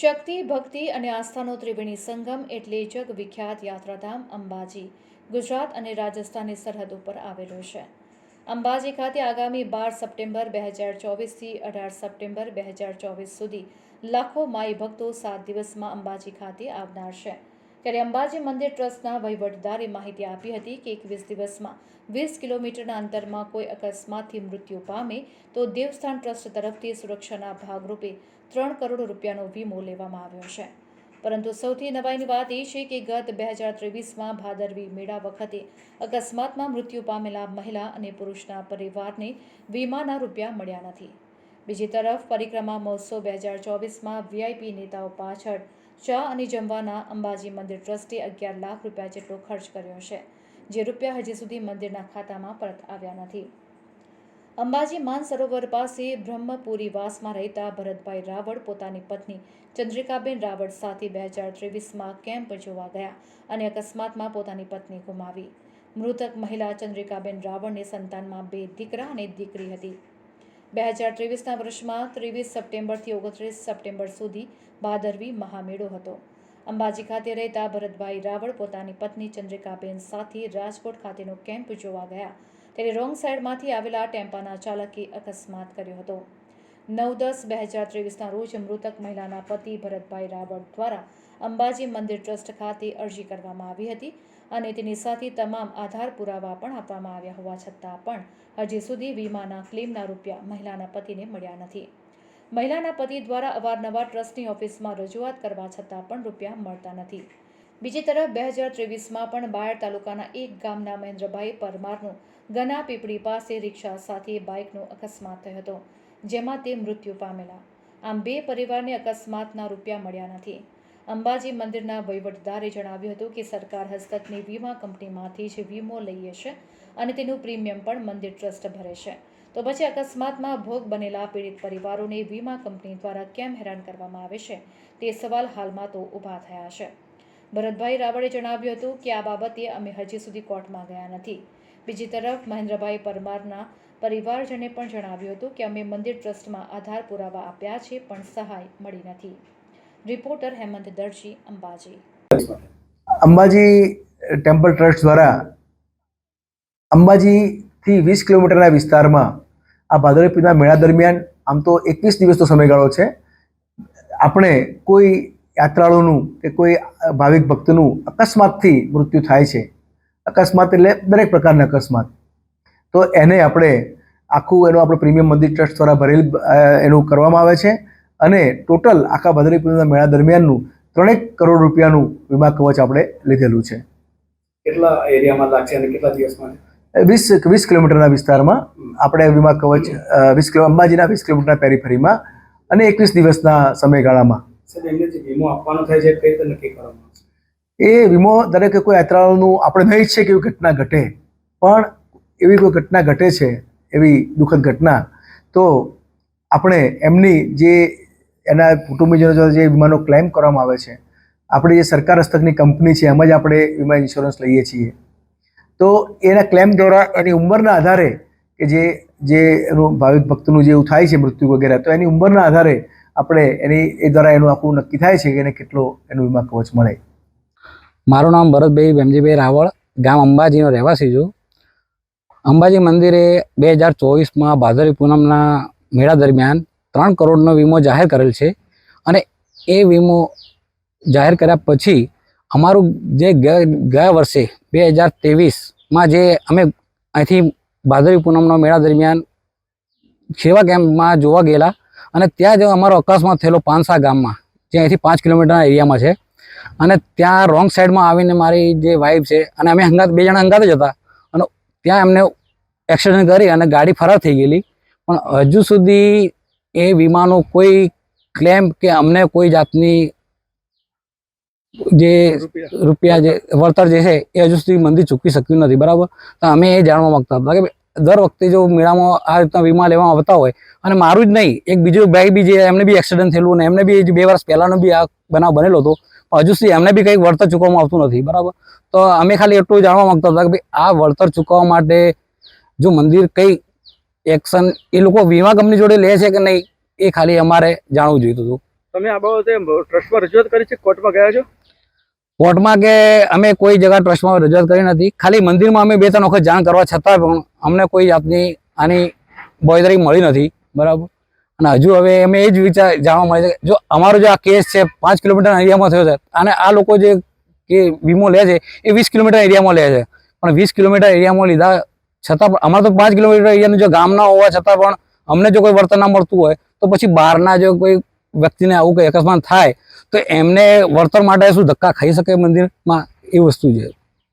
શક્તિ, ભક્તિ અને આસ્થાનો ત્રિવેણી સંગમ એટલે જગ વિખ્યાત યાત્રાધામ અંબાજી, ગુજરાત અને રાજસ્થાનની સરહદ ઉપર આવેલું છે. અંબાજી ખાતે આગામી બાર સપ્ટેમ્બર બે હજાર ચોવીસથી અઢાર સપ્ટેમ્બર બે હજાર ચોવીસ સુધી લાખો માઈ ભક્તો સાત દિવસમાં અંબાજી ખાતે આવનાર છે. ત્યારે અંબાજી મંદિર ટ્રસ્ટના વહીવટદારે માહિતી આપી હતી કે એકવીસ દિવસમાં વીસ કિલોમીટરના અંતરમાં કોઈ અકસ્માતથી મૃત્યુ પામે તો દેવસ્થાન ટ્રસ્ટ તરફથી સુરક્ષાના ભાગરૂપે ત્રણ કરોડ રૂપિયાનો વીમો લેવામાં આવ્યો છે. પરંતુ સૌથી નવાઈની વાત એ છે કે ગત બે હજાર ત્રેવીસમાં ભાદરવી મેળા વખતે અકસ્માતમાં મૃત્યુ પામેલા મહિલા અને પુરુષના પરિવારને વીમાના રૂપિયા મળ્યા નથી. બીજી તરફ પરિક્રમા મહોત્સવ બે હજાર ચોવીસમાં વીઆઈપી નેતાઓ પાછળ ચા અને જમવાના અંબાજી મંદિર ટ્રસ્ટે અગિયાર લાખ રૂપિયા જેટલો ખર્ચ કર્યો છે, જે રૂપિયા હજી સુધી મંદિરના ખાતામાં પરત આવ્યા નથી. અંબાજી માનસરોવર પાસે બ્રહ્મપુરી વાસમાં રહેતા ભરતભાઈ રાવળ પોતાની પત્ની ચંદ્રિકાબેન રાવળ સાથે બે હજાર ત્રેવીસમાં કેમ્પ જોવા ગયા અને અકસ્માતમાં પોતાની પત્ની ગુમાવી. મૃતક મહિલા ચંદ્રિકાબેન રાવળને સંતાનમાં બે દીકરા અને દીકરી હતી. બે હજાર ત્રેવીસના વર્ષમાં ત્રેવીસ સપ્ટેમ્બરથી ઓગણત્રીસ સપ્ટેમ્બર સુધી ભાદરવી મહામેળો હતો. અંબાજી ખાતે રહેતા ભરતભાઈ રાવળ પોતાની પત્ની ચંદ્રિકાબેન સાથે રાજકોટ ખાતેનો કેમ્પ જોવા ગયા. ત્યારે રોંગ સાઈડમાંથી આવેલા ટેમ્પાના ચાલકે અકસ્માત કર્યો હતો. નવ દસ બે હજાર ત્રેવીસના રોજ મૃતક મહિલાના પતિ ભરતભાઈ રાવળ દ્વારા અંબાજી મંદિર ટ્રસ્ટ ખાતે અરજી કરવામાં આવી હતી અને તેની સાથે તમામ આધાર પુરાવા પણ આપવામાં આવ્યા હોવા છતાં પણ હજી સુધી વીમાના ક્લેમના રૂપિયા મહિલાના પતિને મળ્યા નથી. મહિલાના પતિ દ્વારા અવારનવાર ટ્રસ્ટની ઓફિસમાં રજૂઆત કરવા છતાં પણ રૂપિયા મળતા નથી. બીજી તરફ બે હજાર ત્રેવીસમાં પણ બાયડ તાલુકાના એક ગામના મહેન્દ્રભાઈ પરમારનું ગના પીપળી પાસે રિક્ષા સાથે બાઇકનો અકસ્માત થયો હતો. જેમાં તે મૃત્યુ પામેલા. આમ બે પરિવારને અકસ્માતના રૂપિયા મળ્યા નથી. અંબાજી મંદિરના વહીવટદારે જણાવ્યું હતું કે સરકાર હસ્તકની વીમા કંપનીમાંથી જ વીમો લઈએ છે અને તેનું પ્રીમિયમ પણ મંદિર ટ્રસ્ટ ભરે છે. તો પછી અકસ્માતમાં ભોગ બનેલા પીડિત પરિવારોને વીમા કંપની દ્વારા કેમ હેરાન કરવામાં આવે છે? તે સવાલ હાલમાં તો ઊભા થયા છે. ભરતભાઈ રાવળે જણાવ્યું હતું કે આ બાબતે અમે હજી સુધી કોર્ટમાં ગયા નથી. બીજી તરફ મહેન્દ્રભાઈ પરમારના પરિવારજને પણ જણાવ્યું હતું કે અમે મંદિર ટ્રસ્ટમાં આધાર પુરાવા આપ્યા છે, પણ સહાય મળી નથી. Reporter Hemant Darji, Ambaji. Ambaji temple trust દ્વારા અંબાજીથી વીસ કિલોમીટરના વિસ્તારમાં આ ભાદરવી મેળા દરમિયાન આમ તો એકવીસ દિવસનો સમયગાળો છે. આપણે કોઈ યાત્રાળુનું કે કોઈ ભાવિક ભક્તનું અકસ્માતથી મૃત્યુ થાય છે. અકસ્માત એટલે દરેક પ્રકારના અકસ્માત. તો એને આપણે આખું એનું આપણે પ્રીમિયમ મંદિર ટ્રસ્ટ દ્વારા ભરેલ એનું કરવામાં આવે છે અને ટોટલ આખા ભદ્રી પૂનમના મેળા દરમિયાનનું ત્રણેક કરોડ રૂપિયાનું વીમા કવચ આપણે લીધેલું છે. કેટલા એરિયામાં લાગશે અને કેટલા દિવસમાં? વીસ વીસ કિલોમીટરના વિસ્તારમાં આપણે વીમા કવચ વીસ કિલો અંબાજીના વીસ કિલોમીટરના પેરીફરીમાં અને એકવીસ દિવસના સમયગાળામાં. સર એમને જે વીમો આપવાનો થાય છે કઈ રીતે નક્કી કરવામાં એ વીમો દરેક કોઈ યાત્રાળુનું આપણે નહીં ઈચ્છીએ કે એવી ઘટના ઘટે, પણ એવી કોઈ ઘટના ઘટે છે, એવી દુઃખદ ઘટના, તો આપણે એમની જે એના કુટુંબીજનો જો વીમાનો ક્લેમ કરવામાં આવે છે, આપણી જે સરકાર હસ્તકની કંપની છે, એમાં જ આપણે વીમા ઇન્સ્યોરન્સ લઈએ છીએ. તો એના ક્લેમ દ્વારા એની ઉંમરના આધારે કે જે જે એનું ભાવિક ભક્તનું જે થાય છે, મૃત્યુ વગેરે, તો એની ઉંમરના આધારે આપણે એની, એ દ્વારા એનું આખું નક્કી થાય છે કે એને કેટલો એનું વીમા કવચ મળે. મારું નામ ભરતભાઈ ભેમજીભાઈ રાવળ, ગામ અંબાજીનો રહેવાસી છું. અંબાજી મંદિરે બે હજાર ચોવીસમાં ભાદરવી પૂનમના મેળા દરમિયાન ત્રણ કરોડનો વીમો જાહેર કરેલ છે અને એ વીમો જાહેર કર્યા પછી અમારું જે ગયા વર્ષે બે હજાર ત્રેવીસમાં જે અમે અહીંથી ભાદરવી પૂનમનો મેળા દરમિયાન સેવા કેમ્પમાં જોવા ગયેલા અને ત્યાં જો અમારો અકસ્માત થયેલો પાંસા ગામમાં, જે અહીંથી પાંચ કિલોમીટરના એરિયામાં છે. અને ત્યાં રોંગ સાઈડમાં આવીને મારી જે વાઈફ છે, અને અમે હંગાત, બે જણા હંગાત જ હતા. અને ત્યાં એમને એક્સિડન્ટ કરી અને ગાડી ફરાર થઈ ગયેલી. પણ હજુ સુધી એ વીમાનો કોઈ ક્લેમ કે અમને કોઈ જાતની જે રૂપિયા જે વળતર જે છે, એ હજુ સુધી મંદિર ચૂકવી શક્યું નથી, બરાબર? તો અમે એ જાણવા માંગતા હતા કે દર વખતે જો મેળામાં આ રીતના વીમા લેવામાં આવતા હોય, અને મારું જ નહીં, એક બીજો ભાઈ બી જે, એમને બી એક્સિડન્ટ થયેલું અને એમને બી બે વર્ષ પહેલાનો બી આ બનાવ બનેલો હતો હજુ સુધી એમને બી કંઈ વળતર ચૂકવવામાં આવતું નથી બરાબર? તો અમે ખાલી એટલું જાણવા માગતા હતા કે ભાઈ આ વળતર ચૂકવવા માટે જો મંદિર કઈ એક્શન એ લોકો વીમા કંપની જોડે લે છે કે નહીં એ ખાલી અમારે જાણવું જોઈતું હતું. તમે આ બાબતે ટ્રસ્ટમાં રજૂઆત કરી છે? કોર્ટમાં ગયા છો? કોર્ટમાં કે અમે કોઈ જગ્યા ટ્રસ્ટમાં રજૂઆત કરી નથી. ખાલી મંદિરમાં અમે બે ત્રણ વખત જાણ કરવા છતાં પણ અમને કોઈ જાતની આની બોયદરી મળી નથી બરાબર? અને હજુ હવે અમે એ જ વિચાર જાણવા મળે છે જો અમારો જે આ કેસ છે, પાંચ કિલોમીટર એરિયામાં થયો છે, અને આ લોકો જે કે વીમો લે છે, એ વીસ કિલોમીટર એરિયામાં લે છે. પણ વીસ કિલોમીટર એરિયામાં લીધા છતાં પણ અમારે તો પાંચ કિલોમીટર એરિયાનું જો ગામના હોવા છતાં પણ અમને જો કોઈ વર્તન ના મળતું હોય, તો પછી બહારના જો કોઈ વ્યક્તિને આવું કંઈ અકસ્માત થાય, તો એમને વળતર માટે શું ધક્કા ખાઈ શકે મંદિરમાં? એ વસ્તુ છે.